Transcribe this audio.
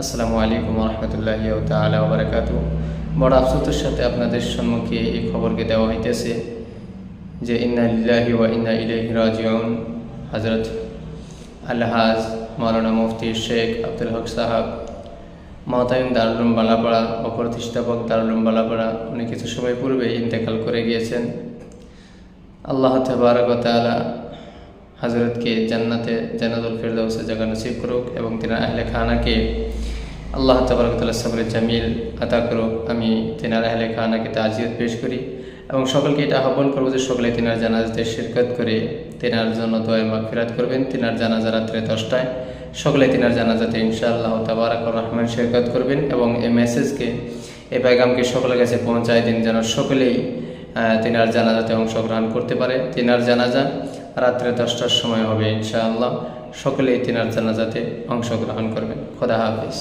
আসসালামু আলাইকুম রহমতুল্লাহ তালা বারাকাত বড় আফসোসের সাথে আপনাদের সম্মুখে এই খবরকে দেওয়া হইতেছে যে ইন্না লিল্লাহি ওয়া ইন্না ইলাইহি রাজিউন। হজরত আলহাজ মাওলানা মুফতি শেখ আব্দুল হক সাহাব মহতায়ন দারুলুম বালাপাড়া ও প্রতিষ্ঠাপক দারুলুম বালাপাড়া, উনি কিছু সময় পূর্বে ইন্তেকাল করে গিয়েছেন। আল্লাহ তালা হজরতকে জান্নাতে জান্নাতুল ফিরদৌসে জায়গা নসিব করুক এবং তিনি আহলে খানাকে আল্লাহ তবরকতাল্লাহ সাবরের জামিল আতা করুক। আমি তেনার আহলে খানাকে তাজিয়ত পেশ করি এবং সকলকে এটা আহ্বান করব যে সকলে তিনার জানাজাতে শিরকত করে তেনার জন্য দোয়া মাগফিরাত করবেন। তিনার জানাজা রাত্রে দশটায়। সকলে তিনার জানাজাতে ইনশাআল্লাহ তাবারাক রহমান শিরকত করবেন এবং এই মেসেজকে, এই পেগামকে সকলের কাছে পৌঁছায় দিন যেন সকলেই তিনার জানাজাতে অংশগ্রহণ করতে পারে। তিনার জানাজা রাত্রে দশটার সময় হবে ইনশাআল্লাহ। সকলেই তেনার জানাজাতে অংশগ্রহণ করবেন। খোদা হাফিজ।